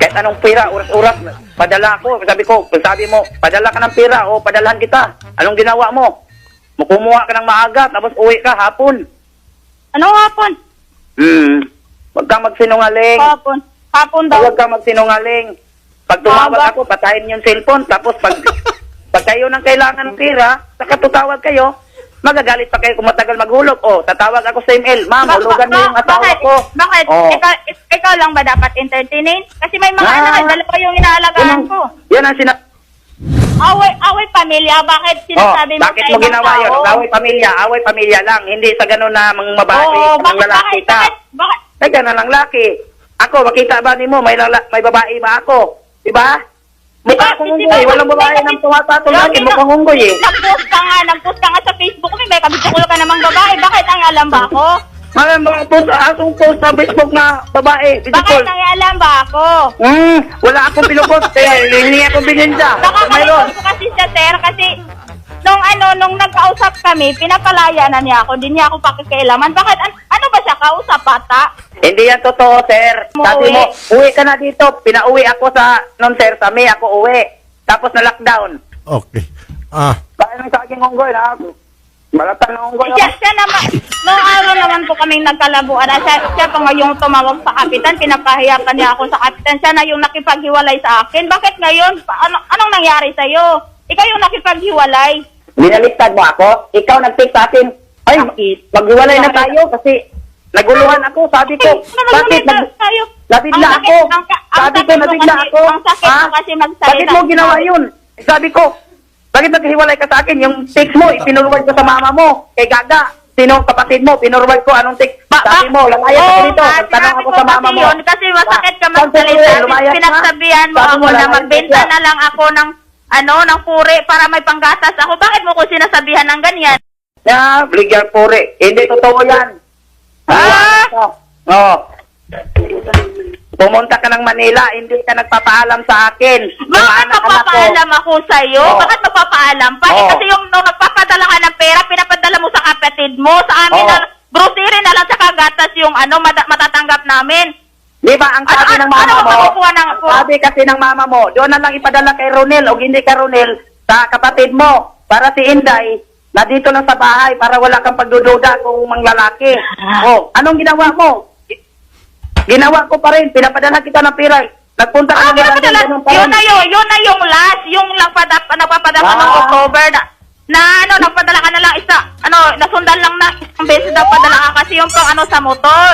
Kahit anong pira, oras-oras, padala ako. Sabi ko, sabi mo, padala ka ng pira o padalahan kita. Anong ginawa mo? Kumuha ka ng maaga, tapos uwi ka hapon. Ano hapon? Hmm. Huwag kang magsinungaling. Hapon. Hapon daw. Huwag kang magsinungaling. Pag tumawag ako, patayin yung cellphone. Tapos pag, pag kayo nang kailangan ng pira, saka tutawag kayo, magagalit pa kayo kung matagal maghulog. O, tatawag ako sa email. Ma'am, Ba- hulugan mo ba- yung asawa bakit? ko. Bakit? Oh. Ikaw, ik- ikaw lang ba dapat entertainin? Kasi may mga Ah. anak, dalawa yung inaalagaan Yan ang, ko. yan ang sina... Away, away pamilya, bakit Oh, sinasabi mo bakit sa mo ibang ginawa yun? tao? Away pamilya, away pamilya lang. Hindi sa ganun na mga babae, Oo, mga bakit, lalaki bakit, ka. bakit, bakit? Ay, ganun lang laki. Ako, makita ba ni mo, may, lala, may babae ba ako? Diba? Mukha Diba, akong di unggoy. ba, Walang babae nang tumatatol Lagi natin. na- Mukhang unggoy eh. Nag-post ka nga, nag-post ka nga sa Facebook mo, may kabitsukul ka namang babae. Bakit ang alam ba ako? Mga mga post, asong post sa Facebook na babae. Bakit ang alam ba ako? Hmm, wala akong pinupost eh. Hindi akong bininda. Mayroon. Nakakalimutan ko kasi siya, sir, kasi nung ano, nung nagkausap kami, pinapalaya na niya ako, hindi niya ako pakikialaman. Bakit? An- ano ba siya, kausap bata? Hindi yan totoo, sir. Sabi Umuwi. mo, uwi ka na dito. Pinauwi ako sa, non sir, sa May ako uwi. Tapos na lockdown. Okay. Ah, Kaya ng saging unggoy na Malatang na unggoy. Siya, siya naman, nung araw naman po kaming nagkalabuan, ah, siya, siya pa nga yung tumawag sa kapitan, pinapahiya pa niya ako sa kapitan, siya na yung nakipaghiwalay sa akin. Bakit ngayon? Pa- Ano, anong nangyari sa'yo? Ikaw yung nakipaghiwalay. Binaliktad mo ako. Ikaw nag-text sa akin. Ay, maghiwalay na tayo kasi naguluhan ako. Sabi ko, bakit nag... Nabigla ako. Sabi ko, nabigla ako. Ang sakit mo kasi magsalita. Bakit mo ginawa yun? Sabi ko, bakit naghiwalay ka sa akin? Yung text mo, ipinurward ko sa mama mo. Kay Gaga. Sino kapatid mo? Pinurward ko. Anong text? Ba- Sabi mo, lalaya ka dito. Nagtanong ako ko sa mama mo. yun, kasi masakit ka magsalita. Pinagsabihan mo ako na magbenta na lang ako ng ano, ng puri para may panggatas ako. Bakit mo ko sinasabihan ng ganyan? Ya, bligyan puri. Hindi totoo yan. Ah! Oo. Pumunta ka ng Manila, hindi ka nagpapaalam sa akin. Bakit anak-anak ko. magpapaalam ako sa'yo? Oo. Bakit magpapaalam pa? Eh, Oo. kasi yung nung nagpapadala ka ng pera, pinapadala mo sa kapatid mo. Sa amin Oo. na, grocery na lang sa gatas yung ano, mata- matatanggap namin. Di ba ang sabi Ano- ng mama ano ang mo? makukuha ng- ang sabi kasi ng mama mo, doon na lang ipadala kay Ronel o hindi kay Ronel sa kapatid mo para si Inday na dito lang sa bahay para wala kang pagdududa kung mang lalaki. Oh, anong ginawa mo? Ginawa ko pa rin, pinapadala kita ng pira. Nagpunta ka Ah, ng rin. yun na yun, yun na yung last, yung nagpadap, nagpapadala ka ng Ah. October na, na ano, nagpadala ka na lang isa, ano, nasundan lang na isang beses daw padala ka kasi yung pang ano sa motor.